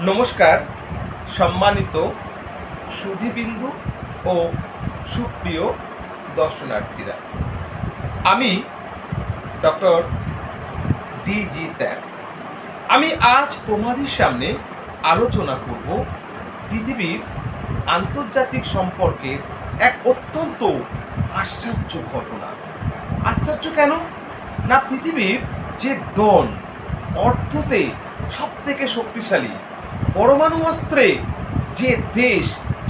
নমস্কার, সম্মানিত সুধীবিন্দু ও সুপ্রিয় দর্শনার্থীরা। আমি ডক্টর ডিজি স্যার। আমি আজ তোমাদের সামনে আলোচনা করব পৃথিবীর আন্তর্জাতিক সম্পর্কে এক অত্যন্ত আশ্চর্য ঘটনা। আশ্চর্য কেন? না, পৃথিবীর যে ডন, অর্থতে সব থেকে শক্তিশালী পরমাণু অস্ত্রে যে দেশ,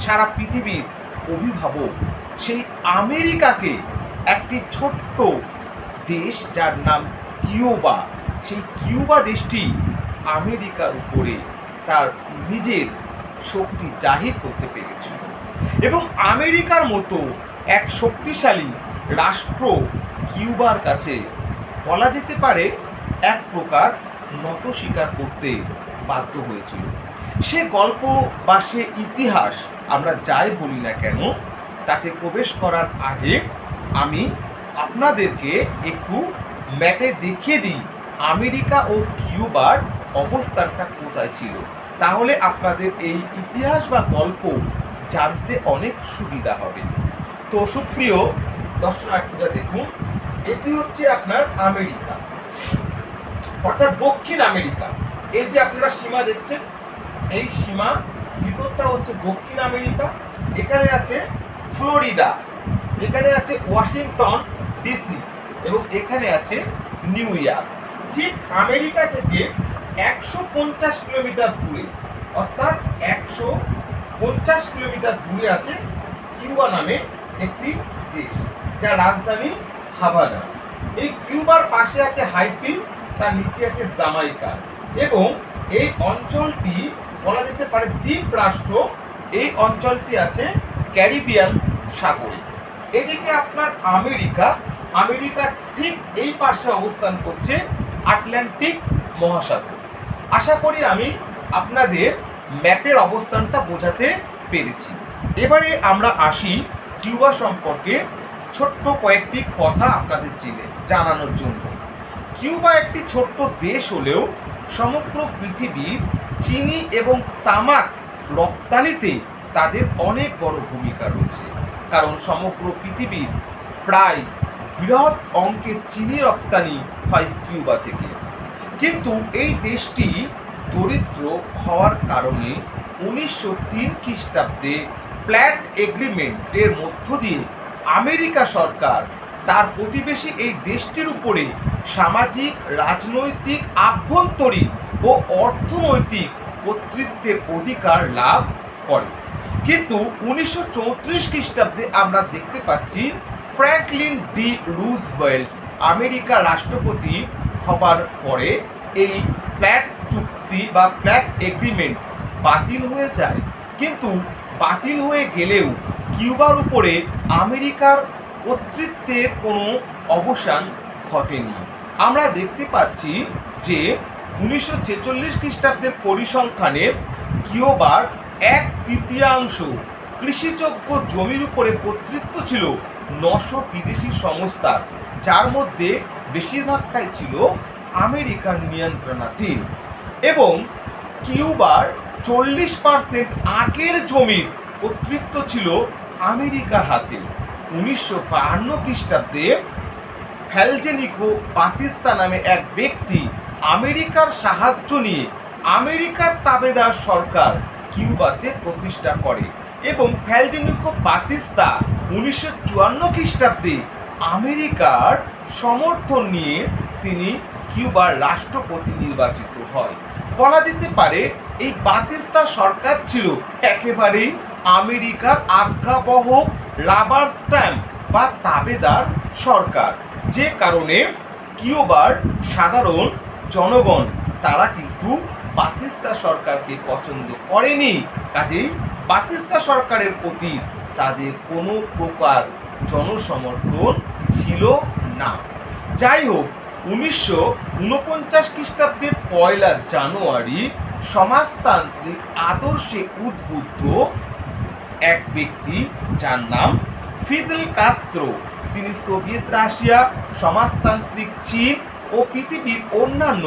সারা পৃথিবীর অভিভাবক, সেই আমেরিকাকে একটি ছোট্ট দেশ যার নাম কিউবা। সেই কিউবা দেশটি আমেরিকার উপরে তার নিজের শক্তি জাহির করতে পেরেছিল এবং আমেরিকার মতো এক শক্তিশালী রাষ্ট্র কিউবার কাছে বলা যেতে পারে এক প্রকার নত স্বীকার করতে বাধ্য হয়েছিল। সে গল্প বা সে ইতিহাস আমরা যাই বলি না কেন, তাতে প্রবেশ করার আগে আমি আপনাদেরকে একটু ম্যাপে দেখিয়ে দিই আমেরিকা ও কিউবার অবস্থানটা কোথায় ছিল। তাহলে আপনাদের এই ইতিহাস বা গল্প জানতে অনেক সুবিধা হবে। তো সুপ্রিয় দর্শনার্থীরা দেখুন, এটি হচ্ছে আপনার আমেরিকা, অর্থাৎ দক্ষিণ আমেরিকা। এই যে আপনারা সীমা দেখছেন এই সীমা ভিতরটা হচ্ছে দক্ষিণ আমেরিকা এখানে আছে ফ্লোরিডা, এখানে আছে ওয়াশিংটন ডিসি এবং এখানে আছে নিউ ইয়র্ক। ঠিক আমেরিকা থেকে একশো পঞ্চাশ কিলোমিটার দূরে, অর্থাৎ একশো পঞ্চাশ কিলোমিটার দূরে আছে কিউবা নামে একটি দেশ, যার রাজধানী হাভানা। এই কিউবার পাশে আছে হাইতি তার নিচে আছে জামাইকা এবং এই অঞ্চলটি বলা যেতে পারে দ্বীপ রাষ্ট্র। এই অঞ্চলটি আছে ক্যারিবিয়ান সাগরে। এদিকে আপনার আমেরিকা। আমেরিকার ঠিক এই পাশে অবস্থান করছে আটলান্টিক মহাসাগর। আশা করি আমি আপনাদের ম্যাপের অবস্থানটা বোঝাতে পেরেছি। এবারে আমরা আসি কিউবা সম্পর্কে ছোট্ট কয়েকটি কথা আপনাদের জেনে জানানোর জন্য। কিউবা একটি ছোট্ট দেশ হলেও সমগ্র পৃথিবীর চিনি এবং তামাক রপ্তানিতে তাদের অনেক বড় ভূমিকা রয়েছে। কারণ সমগ্র পৃথিবীর প্রায় বৃহৎ অঙ্কের চিনি রপ্তানি হয় কিউবা থেকে। কিন্তু এই দেশটি দরিদ্র হওয়ার কারণে উনিশশো তিন খ্রিস্টাব্দে প্ল্যাট এগ্রিমেন্টের মধ্য দিয়ে আমেরিকা সরকার তার প্রতিবেশী এই দেশটির উপরে সামাজিক, রাজনৈতিক, আভ্যন্তরীণ ও অর্থনৈতিক কর্তৃত্বের অধিকার লাভ করে। কিন্তু উনিশশো চৌত্রিশ খ্রিস্টাব্দে আমরা দেখতে পাচ্ছি ফ্র্যাঙ্কলিন ডি রুজওয়েল্ট আমেরিকা রাষ্ট্রপতি হবার পরে এই ফ্ল্যাট চুক্তি বা ফ্ল্যাট এগ্রিমেন্ট বাতিল হয়ে যায়। কিন্তু বাতিল হয়ে গেলেও কিউবার উপরে আমেরিকার কর্তৃত্বের কোনো অবসান ঘটেনি। আমরা দেখতে পাচ্ছি যে উনিশশো ছেচল্লিশ খ্রিস্টাব্দের পরিসংখ্যানের কিউবার এক তৃতীয়াংশ কৃষিযোগ্য জমির উপরে কর্তৃত্ব ছিল নশো বিদেশি সংস্থার যার মধ্যে বেশিরভাগটাই ছিল আমেরিকার নিয়ন্ত্রণাধীন। এবং কিউবার চল্লিশ পার্সেন্ট আগের জমির কর্তৃত্ব ছিল আমেরিকার হাতে। উনিশশো বাহান্ন খ্রিস্টাব্দে ফ্যালজেনিকো পাকিস্তান নামে এক ব্যক্তি আমেরিকার সাহায্য নিয়ে আমেরিকার তাবেদার সরকার কিউবাতে প্রতিষ্ঠা করে এবং ফ্যালজেনিকো বাতিস্তা উনিশশো চুয়ান্ন খ্রিস্টাব্দে আমেরিকার সমর্থন নিয়ে তিনি কিউবার রাষ্ট্রপতি নির্বাচিত হয়। বলা যেতে পারে, এই বাতিস্তা সরকার ছিল একেবারেই আমেরিকার আজ্ঞাবহ রাবার স্ট্যাম্প বা তাবেদার সরকার। যে কারণে কিউবার সাধারণ জনগণ, তারা কিন্তু বাতিস্তা সরকারকে পছন্দ করেনি। কাজেই বাতিস্তা সরকারের প্রতি তাদের কোনো প্রকার জনসমর্থন ছিল না। যাই হোক, উনিশশো উনপঞ্চাশ খ্রিস্টাব্দের পয়লা জানুয়ারি সমাজতান্ত্রিক আদর্শে উদ্বুদ্ধ এক ব্যক্তি যার নাম ফিদেল কাস্ত্রো। তিনি সোভিয়েত রাশিয়া, সমাজতান্ত্রিক চীন ও পৃথিবীর অন্যান্য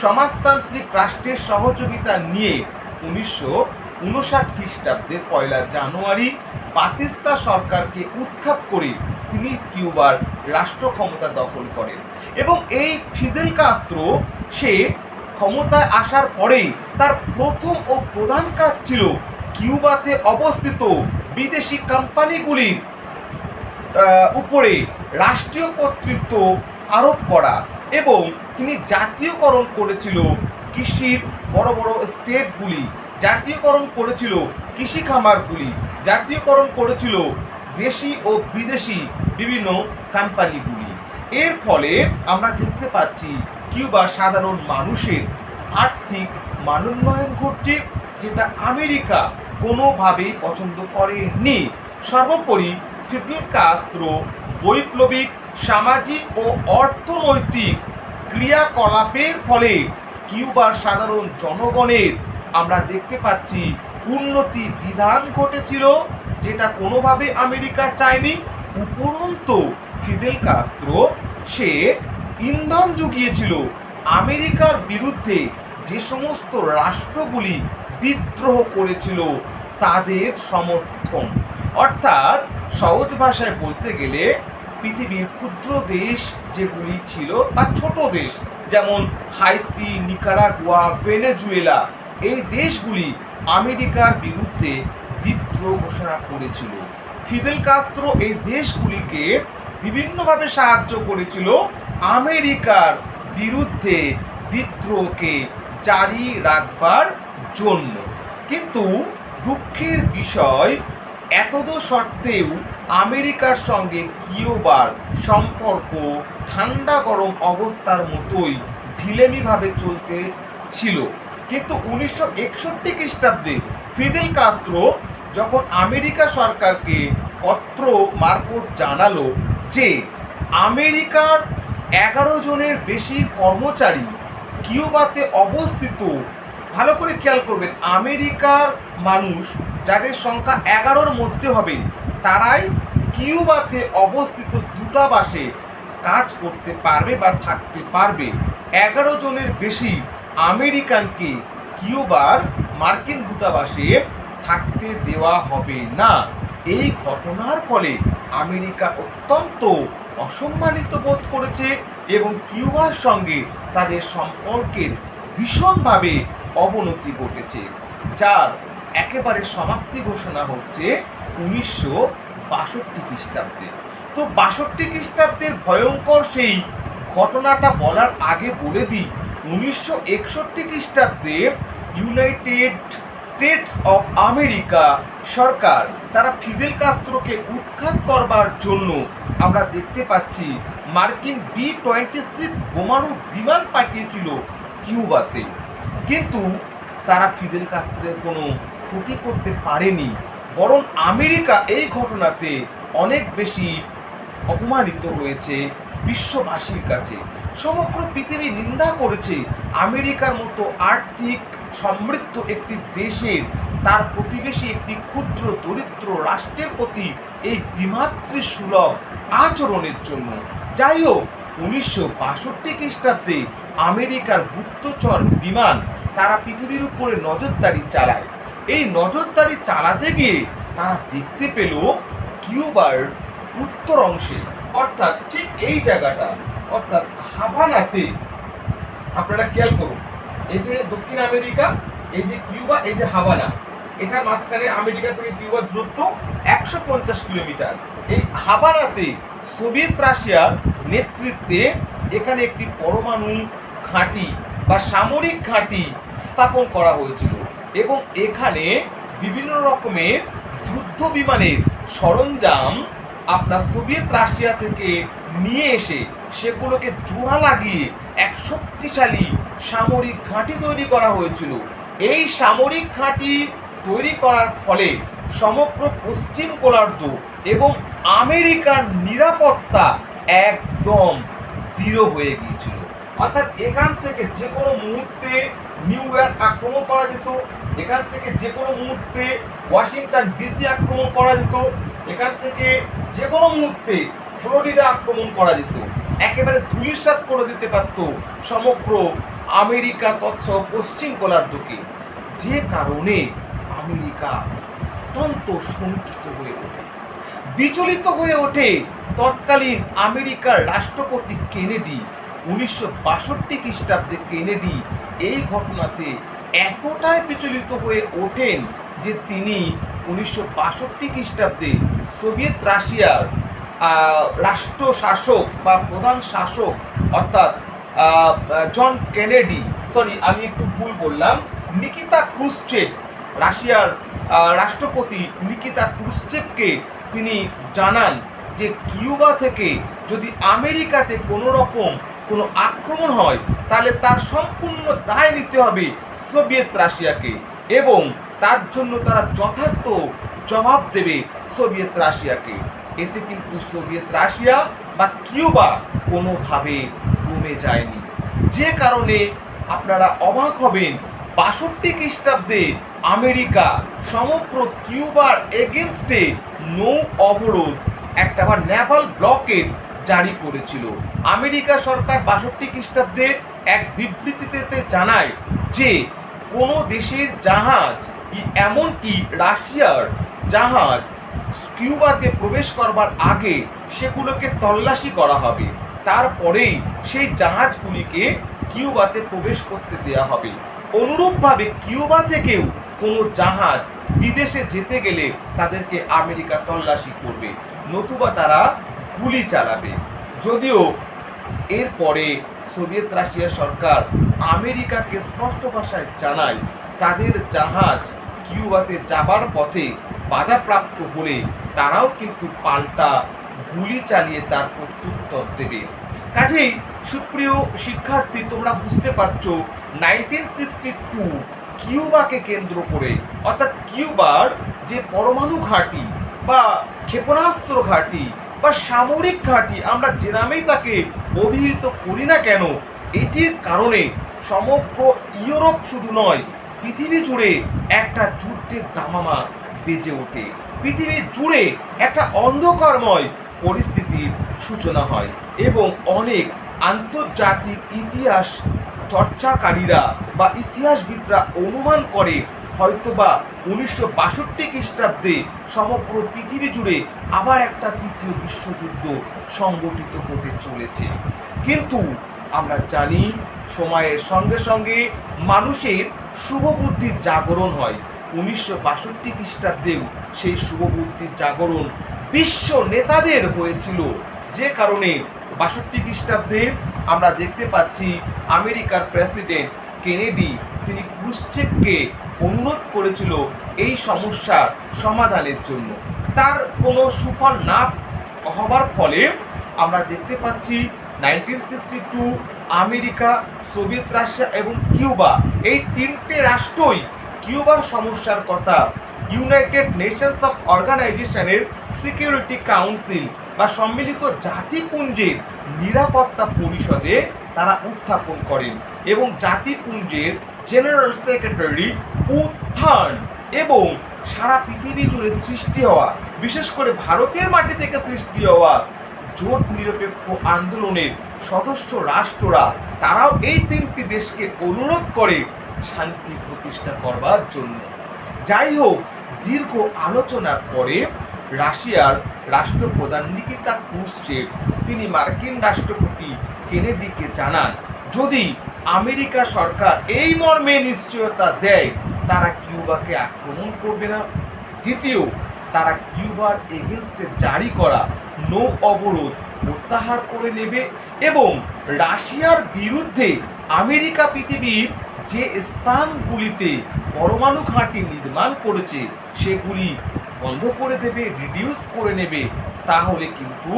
সমাজতান্ত্রিক রাষ্ট্রের সহযোগিতা নিয়ে উনিশশো উনষাট খ্রিস্টাব্দের পয়লা জানুয়ারি পাকিস্তান সরকারকে উৎখাত করে তিনি কিউবার রাষ্ট্র ক্ষমতা দখল করেন এবং এই ফিদেল কাস্ত্রো সে ক্ষমতায় আসার পরেই তার প্রথম ও প্রধান কাজ ছিল কিউবাতে অবস্থিত বিদেশি কোম্পানিগুলির উপরে রাষ্ট্রীয় কর্তৃত্ব আরোপ করা এবং তিনি জাতীয়করণ করেছিল কৃষির বড় বড় স্টেটগুলি, জাতীয়করণ করেছিল কৃষি খামারগুলি জাতীয়করণ করেছিল দেশি ও বিদেশি বিভিন্ন কোম্পানিগুলি। এর ফলে আমরা দেখতে পাচ্ছি কিউবার সাধারণ মানুষের আর্থিক মানোন্নয়ন ঘটছে যেটা আমেরিকা কোনোভাবেই পছন্দ করেনি। সর্বোপরি ফিদেল কাস্ত্রো বৈপ্লবিক, সামাজিক ও অর্থনৈতিক ক্রিয়াকলাপের ফলে কিউবার সাধারণ জনগণের আমরা দেখতে পাচ্ছি উন্নতি বিধান ঘটেছিল, যেটা কোনোভাবে আমেরিকা চায়নি। উপরন্তু ফিদেল কাস্ত্রো সে ইন্ধন জুগিয়েছিল। আমেরিকার বিরুদ্ধে যে সমস্ত রাষ্ট্রগুলি বিদ্রোহ করেছিল তাদের সমর্থন। অর্থাৎ সহজ ভাষায় বলতে গেলে, পৃথিবীর ক্ষুদ্র দেশ যেগুলি ছিল বা ছোট দেশ, যেমন হাইতি, নিকারাগুয়া, ভেনেজুয়েলা, এই দেশগুলি আমেরিকার বিরুদ্ধে বিদ্রোহ ঘোষণা করেছিল। ফিদেল কাস্ত্রো এই দেশগুলিকে বিভিন্নভাবে সাহায্য করেছিল আমেরিকার বিরুদ্ধে বিদ্রোহকে জারি রাখবার জন্য। কিন্তু দুঃখের বিষয়, এতদ সত্ত্বেও আমেরিকার সঙ্গে কিউবার সম্পর্ক ঠান্ডা গরম অবস্থার মতোই ঢিলেমিভাবে চলতে ছিল। কিন্তু উনিশশো একষট্টি খ্রিস্টাব্দে ফিদেল কাস্ত্রো যখন আমেরিকা সরকারকে পত্র মারফত জানালো যে আমেরিকার এগারো জনের বেশি কর্মচারী কিউবাতে অবস্থিত ভালো করে খেয়াল করবেন, আমেরিকার মানুষ যাদের সংখ্যা এগারোর মধ্যে হবে, তারাই কিউবাতে অবস্থিত দূতাবাসে কাজ করতে পারবে বা থাকতে পারবে। এগারো জনের বেশি আমেরিকানকে কিউবার মার্কিন দূতাবাসে থাকতে দেওয়া হবে না। এই ঘটনার ফলে আমেরিকা অত্যন্ত অসম্মানিত বোধ করেছে এবং কিউবার সঙ্গে তাদের সম্পর্কের ভীষণভাবে অবনতি ঘটেছে, যার একেবারে সমাপ্তি ঘোষণা হচ্ছে উনিশশো বাষট্টি খ্রিস্টাব্দে। তো বাষট্টি খ্রিস্টাব্দের ভয়ঙ্কর সেই ঘটনাটা বলার আগে বলে দিই, উনিশশো একষট্টি খ্রিস্টাব্দে ইউনাইটেড স্টেটস অফ আমেরিকা সরকার তারা ফিদেল কাস্ত্রোকে উৎখাত করবার জন্য আমরা দেখতে পাচ্ছি মার্কিন বি টোয়েন্টি সিক্স বোমারু বিমান পাঠিয়েছিল কিউবাতে। কিন্তু তারা ফিদেল কাস্ত্রের কোনো ক্ষতি করতে পারেনি। বরং আমেরিকা এই ঘটনাতে অনেক বেশি অপমানিত হয়েছে বিশ্ববাসীর কাছে। সমগ্র পৃথিবী নিন্দা করেছে আমেরিকার মতো আর্থিক সমৃদ্ধ একটি দেশের, তার প্রতিবেশী একটি ক্ষুদ্র দরিদ্র রাষ্ট্রের প্রতি এই বিমাতৃ সুলভ আচরণের জন্য। যাই হোক, উনিশশো বাষট্টি খ্রিস্টাব্দে আমেরিকার গুপ্তচর বিমান তারা পৃথিবীর উপরে নজরদারি চালায়। এই নজরদারি চালাতে গিয়ে তারা দেখতে পেল কিউবার উত্তর অংশে, অর্থাৎ ঠিক এই জায়গাটা, অর্থাৎ হাভানাতে। আপনারা খেয়াল করুন, এই যে দক্ষিণ আমেরিকা, এই যে কিউবা, এই যে হাভানা, এটার মাঝখানে আমেরিকা থেকে কিউবার দূরত্ব একশো পঞ্চাশ কিলোমিটার। এই হাভানাতে সোভিয়েত রাশিয়ার নেতৃত্বে এখানে একটি পরমাণু ঘাঁটি বা সামরিক ঘাঁটি স্থাপন করা হয়েছিল এবং এখানে বিভিন্ন রকমের যুদ্ধ বিমানের সরঞ্জাম আপনার সোভিয়েত রাশিয়া থেকে নিয়ে এসে সেগুলোকে জোড়া লাগিয়ে এক শক্তিশালী সামরিক ঘাঁটি তৈরি করা হয়েছিল। এই সামরিক ঘাঁটি তৈরি করার ফলে সমগ্র পশ্চিম গোলার্ধ এবং আমেরিকার নিরাপত্তা একদম জিরো হয়ে গিয়েছিল। অর্থাৎ এখান থেকে যে কোনো মুহূর্তে নিউ ইয়র্ক আক্রমণ করা যেত, এখান থেকে যে কোনো মুহূর্তে ওয়াশিংটন ডিসি আক্রমণ করা যেত, এখান থেকে যে কোনো মুহূর্তে ফ্লোরিডা আক্রমণ করা যেত। একেবারে ধূলিসাৎ করে দিতে পারত সমগ্র আমেরিকা তৎস পশ্চিম গোলার্ধকে। যে কারণে আমেরিকা অত্যন্ত শঙ্কিত হয়ে ওঠে। বিচলিত হয়ে ওঠে তৎকালীন আমেরিকার রাষ্ট্রপতি কেনেডি উনিশশো বাষট্টি খ্রিস্টাব্দে কেনেডি এই ঘটনাতে এতটাই বিচলিত হয়ে ওঠেন যে তিনি উনিশশো বাষট্টি খ্রিস্টাব্দে সোভিয়েত রাশিয়ার রাষ্ট্র শাসক বা প্রধান শাসক অর্থাৎ জন কেনেডি, সরি আমি একটু ভুল বললাম, নিকিতা ক্রুশ্চেভ, রাশিয়ার রাষ্ট্রপতি নিকিতা ক্রুশ্চেভকে তিনি জানান যে কিউবা থেকে যদি আমেরিকাতে কোনো রকম কোনো আক্রমণ হয়, তাহলে তার সম্পূর্ণ দায় নিতে হবে সোভিয়েত রাশিয়াকে এবং তার জন্য তারা যথার্থ জবাব দেবে সোভিয়েত রাশিয়াকে। এতে কিন্তু সোভিয়েত রাশিয়া বা কিউবা কোনোভাবে কমে যায়নি। যে কারণে আপনারা অবাক হবেন, বাষট্টি খ্রিস্টাব্দে আমেরিকা সমগ্র কিউবার এগেনস্টে নৌ অবরোধ, একটা বা নেভাল ব্লকেট জারি করেছিল। আমেরিকা সরকার বাষট্টি খ্রিস্টাব্দে এক বিবৃতিতে জানায় যে, কোনো দেশের জাহাজ এমনকি রাশিয়ার জাহাজ কিউবাতে প্রবেশ করবার আগে সেগুলোকে তল্লাশি করা হবে। তারপরেই সেই জাহাজগুলিকে কিউবাতে প্রবেশ করতে দেওয়া হবে। অনুরূপভাবে কিউবা থেকেও কোনো জাহাজ বিদেশে যেতে গেলে তাদেরকে আমেরিকা তল্লাশি করবে। নতুবা তারা গুলি চালাবে। যদিও এরপরে সোভিয়েত রাশিয়া সরকার আমেরিকাকে স্পষ্ট ভাষায় জানায়, তাদের জাহাজ কিউবাতে যাবার পথে বাধাপ্রাপ্ত হলে তারাও কিন্তু পাল্টা গুলি চালিয়ে তার প্রত্যুত্তর দেবে। কাজেই সুপ্রিয় শিক্ষার্থী, তোমরা বুঝতে পারছ, নাইনটিন সিক্সটি টু কিউবাকে কেন্দ্র করে, অর্থাৎ কিউবার যে পরমাণু ঘাঁটি বা ক্ষেপণাস্ত্র ঘাঁটি বা সামরিক ঘাঁটি, আমরা যে নামেই তাকে অভিহিত করি না কেন, এটির কারণে সমগ্র ইউরোপ শুধু নয়, পৃথিবী জুড়ে একটা যুদ্ধের দামামা বেজে ওঠে। পৃথিবী জুড়ে একটা অন্ধকারময় পরিস্থিতির সূচনা হয় এবং অনেক আন্তর্জাতিক ইতিহাস চর্চাকারীরা বা ইতিহাসবিদরা অনুমান করে হয়তোবা উনিশশো বাষট্টি খ্রিস্টাব্দে সমগ্র পৃথিবী জুড়ে আবার একটা তৃতীয় বিশ্বযুদ্ধ সংগঠিত হতে চলেছে। কিন্তু আমরা জানি, সময়ের সঙ্গে সঙ্গে মানুষের শুভবুদ্ধির জাগরণ হয়। উনিশশো বাষট্টি খ্রিস্টাব্দেও সেই শুভবুদ্ধির জাগরণ বিশ্ব নেতাদের হয়েছিল। যে কারণে বাষট্টি খ্রিস্টাব্দে আমরা দেখতে পাচ্ছি আমেরিকার প্রেসিডেন্ট কেনেডি তিনি ক্রুশ্চেভকে অনুরোধ করেছিল এই সমস্যার সমাধানের জন্য। তার কোনো সুফল না হবার ফলে আমরা দেখতে পাচ্ছি nineteen sixty two America, Soviet Russia এবং কিউবা এই তিনটে রাষ্ট্রই কিউবার সমস্যার কথা ইউনাইটেড নেশনস অফ অর্গানাইজেশনের সিকিউরিটি কাউন্সিল বা সম্মিলিত জাতিপুঞ্জের নিরাপত্তা পরিষদে তারা উত্থাপন করেন এবং জাতিপুঞ্জের জেনারেল সেক্রেটারি উত্থান এবং সারা পৃথিবী জুড়ে সৃষ্টি হওয়া, বিশেষ করে ভারতের মাটি থেকে সৃষ্টি হওয়া জোট নিরপেক্ষ আন্দোলনের সদস্য রাষ্ট্ররা, তারাও এই তিনটি দেশকে অনুরোধ করে শান্তি প্রতিষ্ঠা করবার জন্য। যাই হোক, দীর্ঘ আলোচনার পরে রাশিয়ার রাষ্ট্রপ্রধান নিকিতা ক্রুশ্চেভ তিনি মার্কিন রাষ্ট্রপতি কেনেডিকে জানান, যদি আমেরিকা সরকার এই মর্মে নিশ্চয়তা দেয়, তারা কিউবাকে আক্রমণ করবে না। দ্বিতীয়, তারা কিউবার এগেনস্টে জারি করা নৌ অবরোধ প্রত্যাহার করে নেবে এবং রাশিয়ার বিরুদ্ধে আমেরিকা পৃথিবীর যে স্থানগুলিতে পরমাণু ঘাঁটি নির্মাণ করেছে, সেগুলি বন্ধ করে দেবে রিডিউস করে নেবে, তাহলে কিন্তু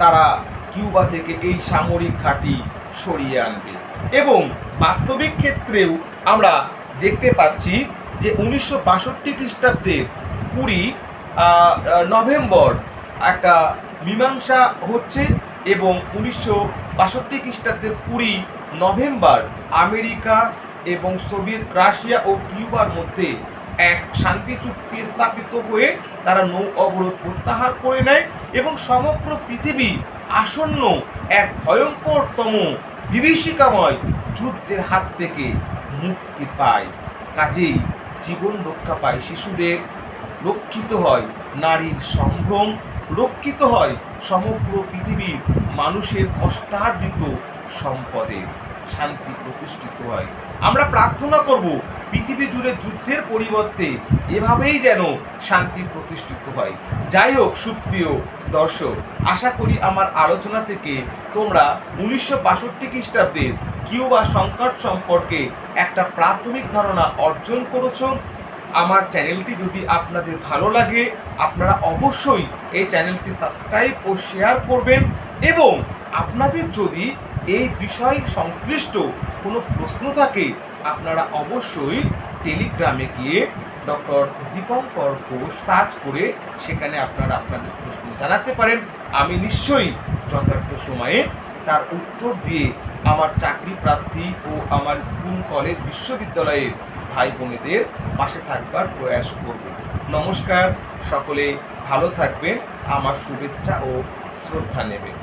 তারা কিউবা থেকে এই সামরিক ঘাঁটি সরিয়ে আনবে। এবং বাস্তবিক ক্ষেত্রেও আমরা দেখতে পাচ্ছি যে উনিশশো বাষট্টি খ্রিস্টাব্দের কুড়ি নভেম্বর একটা মীমাংসা হচ্ছে এবং উনিশশো বাষট্টি খ্রিস্টাব্দের কুড়ি নভেম্বর আমেরিকা এবং সোভিয়েত রাশিয়া ও কিউবার মধ্যে এক শান্তি চুক্তি স্থাপিত হয়ে তারা নৌ অবরোধ প্রত্যাহার করে নেয় এবং সমগ্র পৃথিবী আসন্ন এক ভয়ঙ্করতম বিভীষিকাময় যুদ্ধের হাত থেকে মুক্তি পায়। কাজেই জীবন রক্ষা পায় শিশুদের, রক্ষিত হয় নারীর সম্ভ্রম, রক্ষিত হয় সমগ্র পৃথিবীর মানুষের কষ্টার্জিত সম্পদে। শান্তি প্রতিষ্ঠিত হয়। আমরা প্রার্থনা করব, পৃথিবী জুড়ে যুদ্ধের পরিবর্তে এভাবেই যেন শান্তি প্রতিষ্ঠিত হয়। যাই হোক, সুপ্রিয় দর্শক, আশা করি আমার আলোচনা থেকে তোমরা উনিশশো বাষট্টি খ্রিস্টাব্দের কিউবা সংকট সম্পর্কে একটা প্রাথমিক ধারণা অর্জন করেছ। আমার চ্যানেলটি যদি আপনাদের ভালো লাগে, আপনারা অবশ্যই এই চ্যানেলটি সাবস্ক্রাইব ও শেয়ার করবেন এবং আপনাদের যদি এই বিষয় সংশ্লিষ্ট কোনো প্রশ্ন থাকে, আপনারা অবশ্যই টেলিগ্রামে গিয়ে ডক্টর দীপঙ্কর ঘোষ সার্চ করে সেখানে আপনারা আপনাদের প্রশ্ন জানাতে পারেন। আমি নিশ্চয়ই যথার্থ সময়ে তার উত্তর দিয়ে আমার চাকরি প্রার্থী ও আমার স্কুল কলেজ বিশ্ববিদ্যালয়ের ভাই বোনেদের পাশে থাকবার প্রয়াস করব। নমস্কার, সকলে ভালো থাকবেন, আমার শুভেচ্ছা ও শ্রদ্ধা নেবেন।